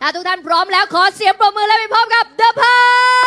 ถ้าทุกท่านพร้อมแล้วขอเสียงปรบมือและไปพบกับ The p a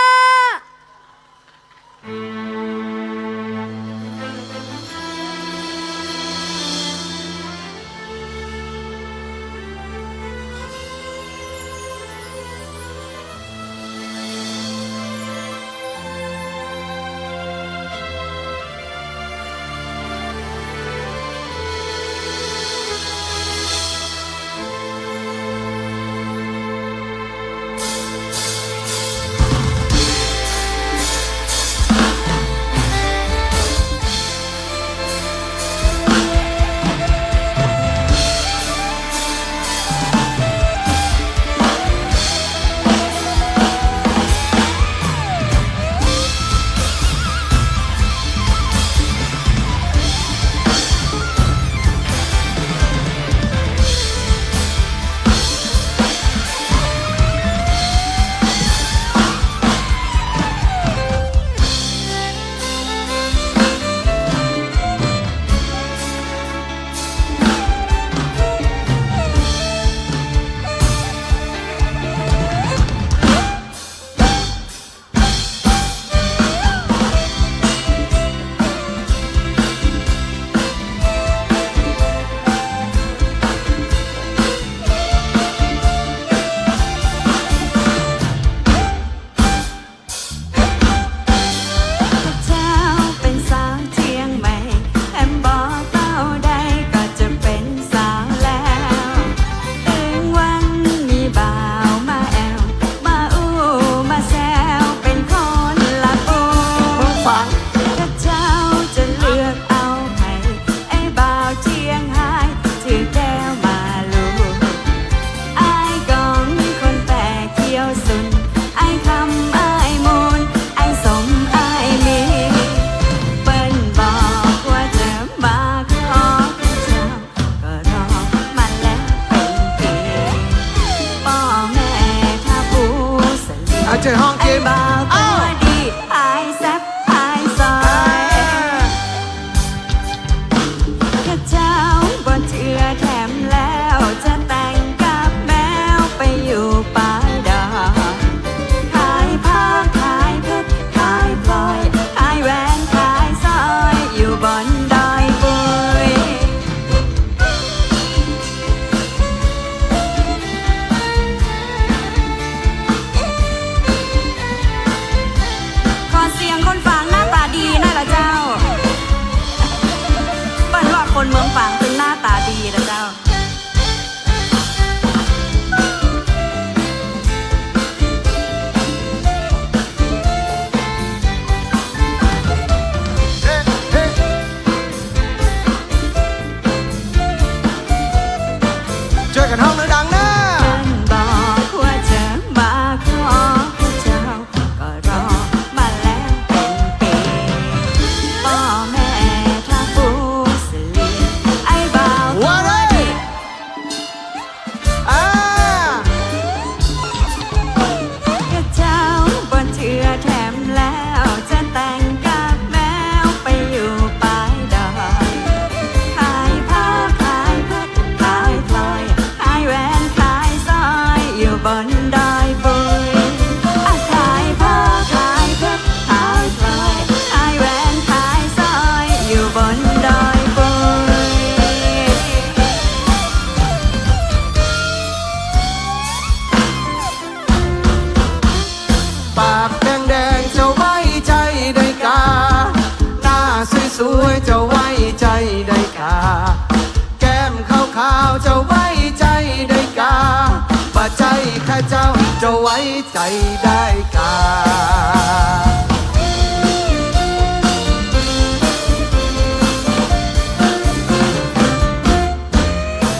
to honky bye. จะไว้ใจได้กา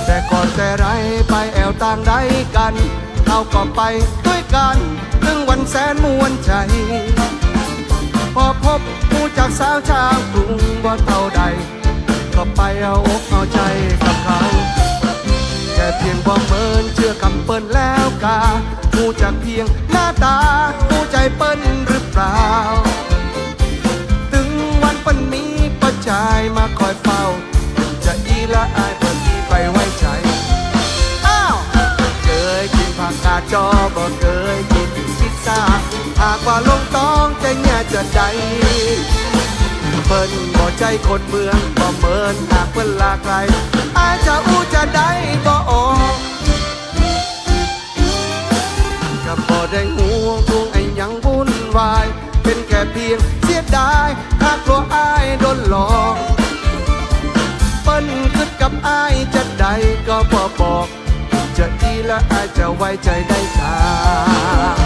แต่ก่อนแต่ไรไปแอวต่างใดกัน เราก็ไปด้วยกันถึงวันแสนมวนใจ พอพบผู้จากสาวชาวกรุงว่าเท่าใด ก็ไปเอาอกเอาใจกับเขา แต่เพียงความเมินเชื่อคำเปิ้นแล้วกาผู้จากเพียงหน้าตาผู้ใจเปิ้นหรือเปล่า ถึงวันเปิ้นมีปัจชายมาคอยเฝ้า จะอีละอายเปิ้นที่ไปไว้ใจ อ้าวเคยกินผักกาจอบ่เคยกินพิซซ่าหากว่าลงต้องใจเนี่จะใจ เปิ้นบ่ใจคนเมืองบ่เมินหากเปิ้นลาไกลอาจจะอู้จะได้บ่ออกก็บ่ได้ห่วงทุงไอ้ยังวุ่นวาย เป็นแค่เพียงเสียดายหากกลัวอายโดนหลอกเปิ้นขึ้นกับอายจะได้ก็บอบอก จะดีและอายจะไว้ใจได้ค่ะ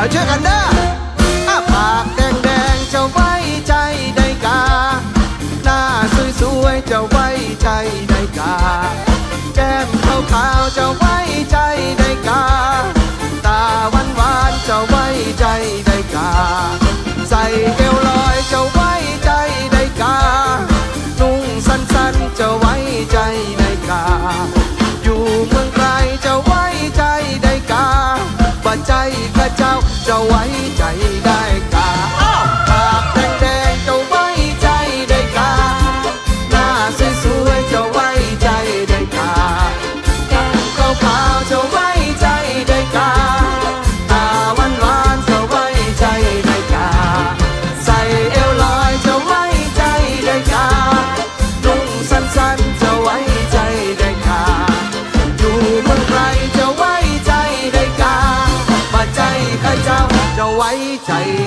เอาเชื่อกันเด้ออาปากแดงแดงๆจะไว้ใจได้กา หน้าสวยๆจะไว้ใจได้กา แก้มขาวขาวๆจะไว้ใจได้กา ตาหวานหวานๆจะไว้ใจได้กา ใส่เอวลอยจะไว้ใจได้กา นุ่งสั้นๆจะไว้ใจได้กา อยู่เมืองไกลจะไว้ใจได้กาว่าใจ จ้าจะไว้ใจได้กาอ้าวปากแดงๆจะไว้ใจได้กาหน้าสวย ใจ